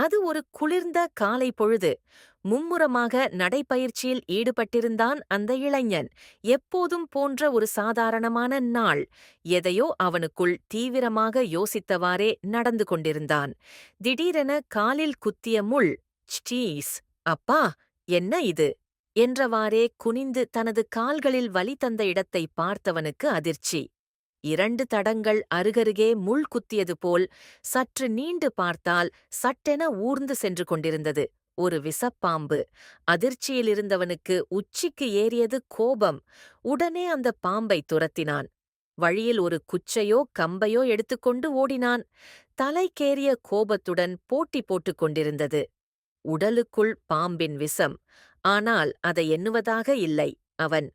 அது ஒரு குளிர்ந்த காலை பொழுது. மும்முரமாக நடைப்பயிற்சியில் ஈடுபட்டிருந்தான் அந்த இளைஞன். எப்போதும் போன்ற ஒரு சாதாரணமான நாள். எதையோ அவனுக்குள் தீவிரமாக யோசித்தவாறே நடந்து கொண்டிருந்தான். திடீரென காலில் குத்திய முள் ஸ்டீஸ் அப்பா என்ன இது? என்றவாறே குனிந்து தனது கால்களில் வலி தந்த இடத்தை பார்த்தவனுக்கு அதிர்ச்சி. இரண்டு தடங்கள் அருகருகே முள் குத்தியது போல் சற்று நீண்டு பார்த்தால் சட்டென ஊர்ந்து சென்று கொண்டிருந்தது. ஒரு விசப்பாம்பு. அதிர்ச்சியிலிருந்தவனுக்கு உச்சிக்கு ஏறியது கோபம். உடனே அந்த பாம்பை துரத்தினான். வழியில் ஒரு குச்சையோ கம்பையோ எடுத்துக்கொண்டு ஓடினான். தலைக்கேறிய கோபத்துடன் போட்டி போட்டுக் கொண்டிருந்தது. உடலுக்குள் பாம்பின் விஷம். ஆனால் அதை எண்ணுவதாக இல்லை. அவன்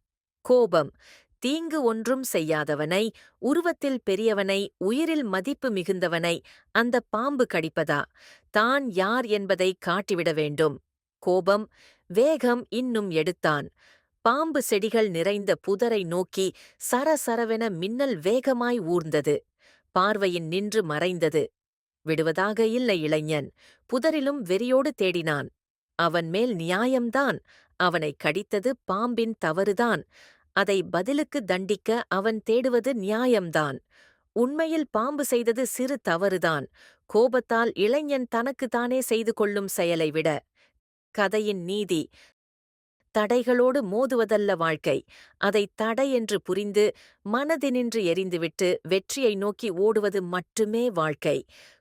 கோபம். தீங்கு ஒன்றும் செய்யாதவனை உருவத்தில் பெரியவனை உயிரில் மதிப்பு மிகுந்தவனை அந்த பாம்பு கடிப்பதா? தான் யார் என்பதை காட்டிவிட வேண்டும். கோபம் வேகம் இன்னும் எடுத்தான். பாம்பு செடிகள் நிறைந்த புதரை நோக்கி சரசரவென மின்னல் வேகமாய் ஊர்ந்தது. பார்வையின் நின்று மறைந்தது. விடுவதாக இல்லை இளைஞன். புதரிலும் வெறியோடு தேடினான். அவன் மேல் நியாயம்தான். அவனை கடித்தது பாம்பின் தவறுதான். அதை பதிலுக்கு தண்டிக்க அவன் தேடுவது நியாயம்தான். உண்மையில் பாம்பு செய்தது சிறு தவறுதான். கோபத்தால் இளைஞன் தனக்கு தானே செய்து கொள்ளும் செயலை விட. கதையின் நீதி. தடைகளோடு மோதுவதல்ல வாழ்க்கை. அதை தடை என்று புரிந்து மனதினின்று எரிந்துவிட்டு வெற்றியை நோக்கி ஓடுவது மட்டுமே வாழ்க்கை.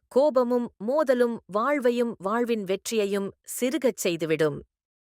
கோபமும் மோதலும் வாழ்வையும் வாழ்வின் வெற்றியையும் சிறுகச் செய்துவிடும்.